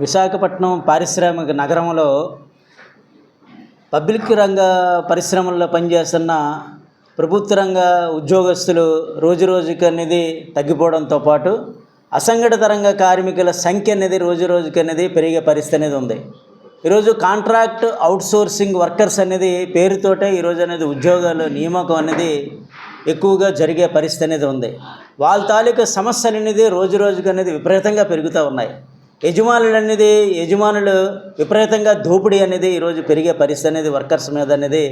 విశాఖపట్నం పారిశ్రామిక నగరంలో పబ్లిక్ రంగ పరిశ్రమల్లో పనిచేస్తున్న ప్రభుత్వ రంగ ఉద్యోగస్తులు రోజు రోజుకి అనేది తగ్గిపోవడంతో పాటు అసంఘటిత రంగ కార్మికుల సంఖ్య అనేది రోజు రోజుకి అనేది పెరిగే పరిస్థితి అనేది ఉంది. ఈరోజు కాంట్రాక్ట్ అవుట్సోర్సింగ్ వర్కర్స్ అనేది పేరుతోటే ఈరోజు అనేది ఉద్యోగాలు నియామకం అనేది ఎక్కువగా జరిగే పరిస్థితి అనేది ఉంది. వాళ్ళ తాలూకా సమస్యలు అనేది రోజు రోజుకి అనేది విపరీతంగా పెరుగుతూ ఉన్నాయి. యజమానులు అనేది యజమానులు విపరీతంగా దోపిడీ అనేది ఈరోజు పెరిగే పరిస్థితి అనేది వర్కర్స్ మీద అనేది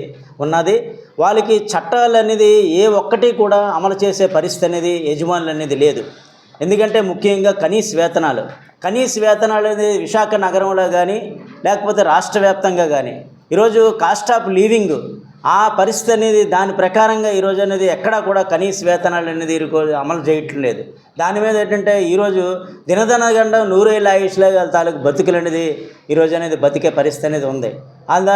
ఉన్నది. వాళ్ళకి చట్టాలు అనేది ఏ ఒక్కటి కూడా అమలు చేసే పరిస్థితి అనేది యజమానులు అనేది లేదు. ఎందుకంటే ముఖ్యంగా కనీస వేతనాలు. కనీస వేతనాలు అనేది విశాఖ నగరంలో కానీ లేకపోతే రాష్ట్ర వ్యాప్తంగా కానీ ఈరోజు కాస్ట్ ఆఫ్ లీవింగ్ ఆ పరిస్థితి అనేది దాని ప్రకారంగా ఈరోజు అనేది ఎక్కడా కూడా కనీస వేతనాలు అనేది ఈరోజు అమలు చేయటం లేదు. దాని మీద ఏంటంటే ఈరోజు దినదన గండం నూరేళ్ళ ఆయుష్లో వాళ్ళ తాలూకు బతుకులు అనేది ఈరోజు అనేది బతికే పరిస్థితి అనేది ఉంది. వాళ్ళ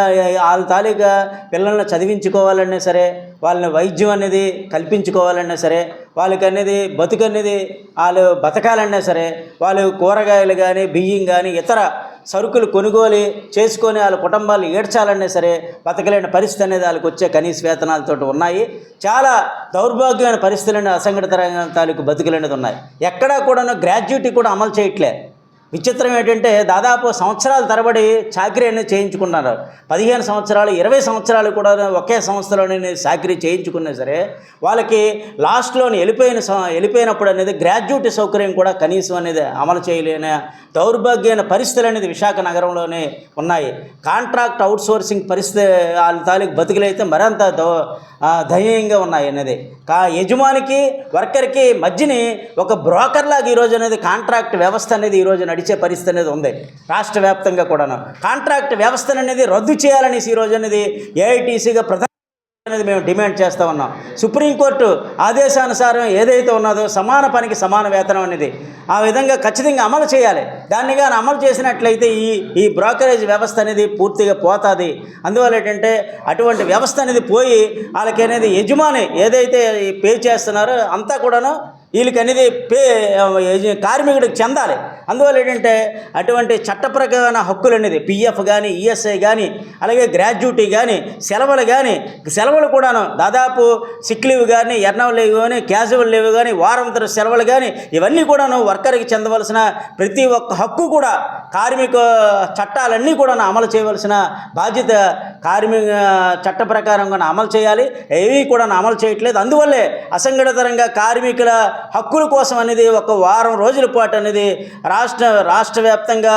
వాళ్ళ తాలూకా పిల్లల్ని చదివించుకోవాలన్నా సరే వాళ్ళని వైద్యం అనేది కల్పించుకోవాలన్నా సరే వాళ్ళకి అనేది బతుకు అనేది వాళ్ళు బతకాలన్నా సరే వాళ్ళు కూరగాయలు కానీ బియ్యం కానీ ఇతర సరుకులు కొనుగోలు చేసుకొని వాళ్ళ కుటుంబాలు ఏడ్చాలన్నా సరే బతకలేని పరిస్థితి అనేది వాళ్ళకి వచ్చే కనీస వేతనాలతో ఉన్నాయి. చాలా దౌర్భాగ్యమైన పరిస్థితులు అసంఘటిత రంగం తాలూకు బతుకులు ఉన్నాయి. ఎక్కడా కూడా గ్రాడ్యుయేటీ కూడా అమలు చేయట్లే. విచిత్రం ఏంటంటే దాదాపు సంవత్సరాల తరబడి చాకరీ అనేది చేయించుకున్నారు. పదిహేను సంవత్సరాలు ఇరవై సంవత్సరాలు కూడా ఒకే సంస్థలోనే చాకరీ చేయించుకున్నా సరే వాళ్ళకి లాస్ట్లోని వెళ్ళిపోయిన వెళ్ళిపోయినప్పుడు అనేది గ్రాడ్యుయేట్ సౌకర్యం కూడా కనీసం అనేది అమలు చేయలేని దౌర్భాగ్యమైన పరిస్థితులు అనేది విశాఖ నగరంలోనే ఉన్నాయి. కాంట్రాక్ట్ అవుట్సోర్సింగ్ పరిస్థితి వాళ్ళ తాలూకు బతుకులైతే మరింత దౌ దయనీయంగా ఉన్నాయి అనేది. కా యజమానికి వర్కర్కి మధ్యని ఒక బ్రోకర్ లాగా ఈరోజు అనేది కాంట్రాక్ట్ వ్యవస్థ అనేది ఈరోజు నడిచే పరిస్థితి అనేది ఉంది. రాష్ట్ర వ్యాప్తంగా కూడాను. కాంట్రాక్ట్ వ్యవస్థను అనేది రద్దు చేయాలనేసి ఈరోజు అనేది ఏఐటీసీగా ప్రధాన అనేది మేము డిమాండ్ చేస్తూ ఉన్నాం. సుప్రీంకోర్టు ఆదేశానుసారం ఏదైతే ఉన్నదో సమాన పనికి సమాన వేతనం అనేది ఆ విధంగా ఖచ్చితంగా అమలు చేయాలి. దాన్ని కానీ అమలు చేసినట్లయితే ఈ ఈ బ్రోకరేజ్ వ్యవస్థ అనేది పూర్తిగా పోతుంది. అందువల్ల ఏంటంటే అటువంటి వ్యవస్థ అనేది పోయి వాళ్ళకి అనేది యజమాని ఏదైతే పే చేస్తున్నారో అంతా కూడాను వీళ్ళకి అనేది పే కార్మికుడికి చెందాలి. అందువల్ల ఏంటంటే అటువంటి చట్టప్రకారమైన హక్కులు అనేది పిఎఫ్ కానీ ఈఎస్ఐ కానీ అలాగే గ్రాడ్యుటీ కానీ సెలవులు కానీ సెలవులు కూడాను దాదాపు సిక్ లీవ్ కానీ ఎర్నవ్ లీవ్ కానీ క్యాజువల్ లీవ్ కానీ వారంతర సెలవులు కానీ ఇవన్నీ కూడాను వర్కర్కి చెందవలసిన ప్రతి ఒక్క హక్కు కూడా కార్మిక చట్టాలన్నీ కూడా అమలు చేయవలసిన బాధ్యత కార్మిక చట్ట ప్రకారం కూడా అమలు చేయాలి. ఏవి కూడా అమలు చేయట్లేదు. అందువల్లే అసంఘటిత రంగ కార్మికుల హక్కుల కోసం అనేది ఒక వారం రోజుల పాటు అనేది రాష్ట్ర రాష్ట్ర వ్యాప్తంగా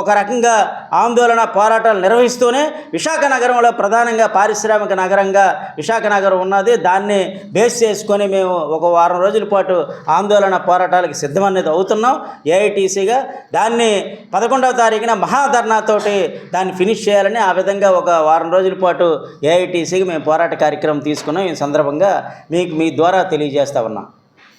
ఒక రకంగా ఆందోళన పోరాటాలు నిర్వహిస్తూనే విశాఖ నగరంలో ప్రధానంగా పారిశ్రామిక నగరంగా విశాఖ నగరం ఉన్నది. దాన్ని బేస్ చేసుకొని మేము ఒక వారం రోజుల పాటు ఆందోళన పోరాటాలకు సిద్ధమనేది అవుతున్నాం. ఏఐటీసీగా దాన్ని పదకొండవ తారీఖున మహాధర్నాతోటి దాన్ని ఫినిష్ చేయాలని ఆ విధంగా ఒక వారం రోజుల పాటు ఏఐటీసీకి మేము పోరాట కార్యక్రమం తీసుకున్నాం. ఈ సందర్భంగా మీకు మీ ద్వారా తెలియజేస్తా ఉన్నాం.